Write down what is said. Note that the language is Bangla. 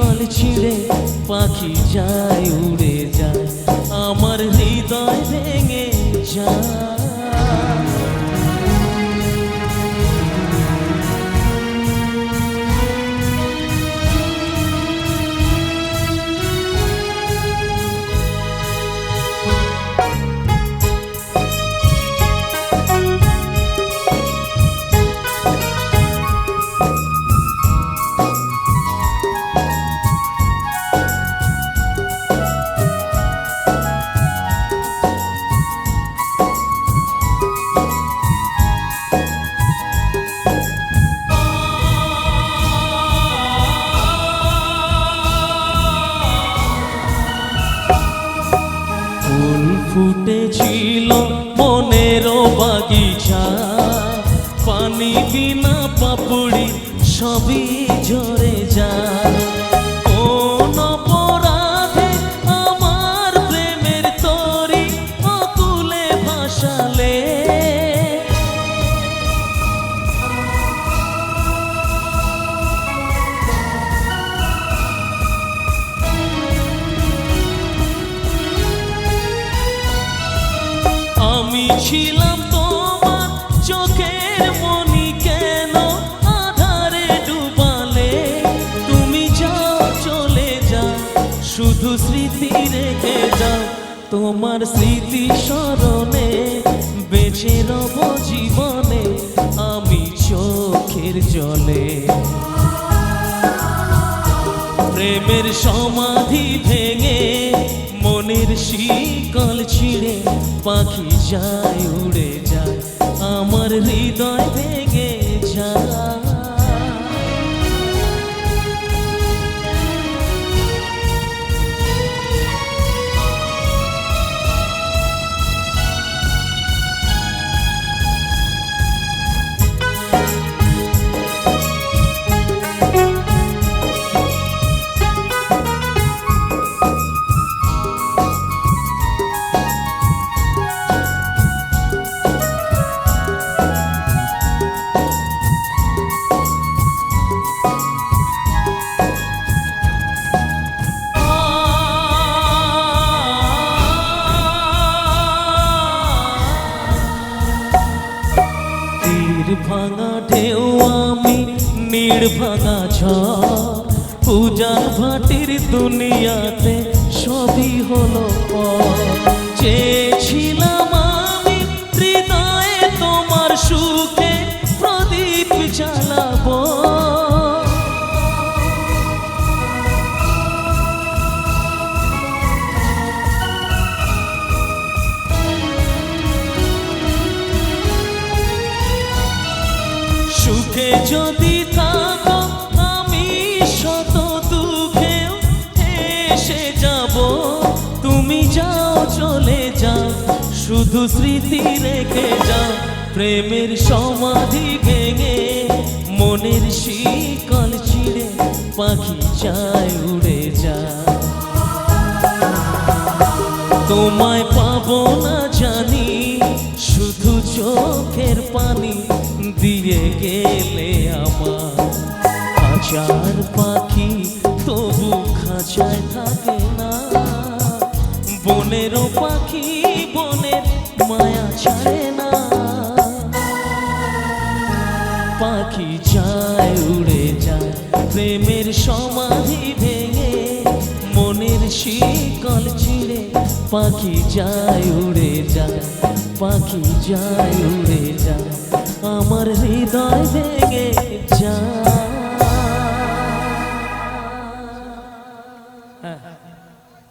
শিকল ছিঁড়ে পাখি যায় উড়ে যায়। আমার হৃদয় ভেঙে যায়। ফুটেছিল মনেরও বাগিচা। পানি বিনা পাপড়ি সবই ঝরে ছিলাম তোমার চোখের মনি কেন? আধারে ডুবালে। তুমি যাও, চলে যাও। শুধু স্মৃতি রেখে যাও। তোমার স্মৃতি স্মরণে বেঁচে রব জীবনে, আমি চোখের জলে। প্রেমের সমাধি ভেঙে মনের ছিঁড়ে পাখি যায় উড়ে যায় আমার হৃদয় ভেঙে যায়। তীর ভাঙা ঢেউ আমি নীড় ভাঙা ঝড়। পূজার ভাটির দুনিয়াতে সবই হলো পর সুখে যদি থাকো, আমি শত দুঃখেও এসে যাব। তুমি যাও, চলে যাও, শুধু স্মৃতি রেখে যাও। প্রেমের সমাধি ভেঙে, মনের শিকল ছিঁড়ে, পাখি চায় উড়ে যা তোমায় পাবো না জানি চোখের পানি দিয়ে গেলে আমার। হাজার পাখি তবু খাঁচায় থাকে না। বনেরও পাখি বনের মায়া ছাড়ে না। পাখি যায় উড়ে যায়, প্রেমের সমাধি ভেঙে, মনের শিকল ছিঁড়ে। পাখি যায় উড়ে যায় পাখি যায় উড়ে যায় আমার হৃদয় ভেঙে যায়।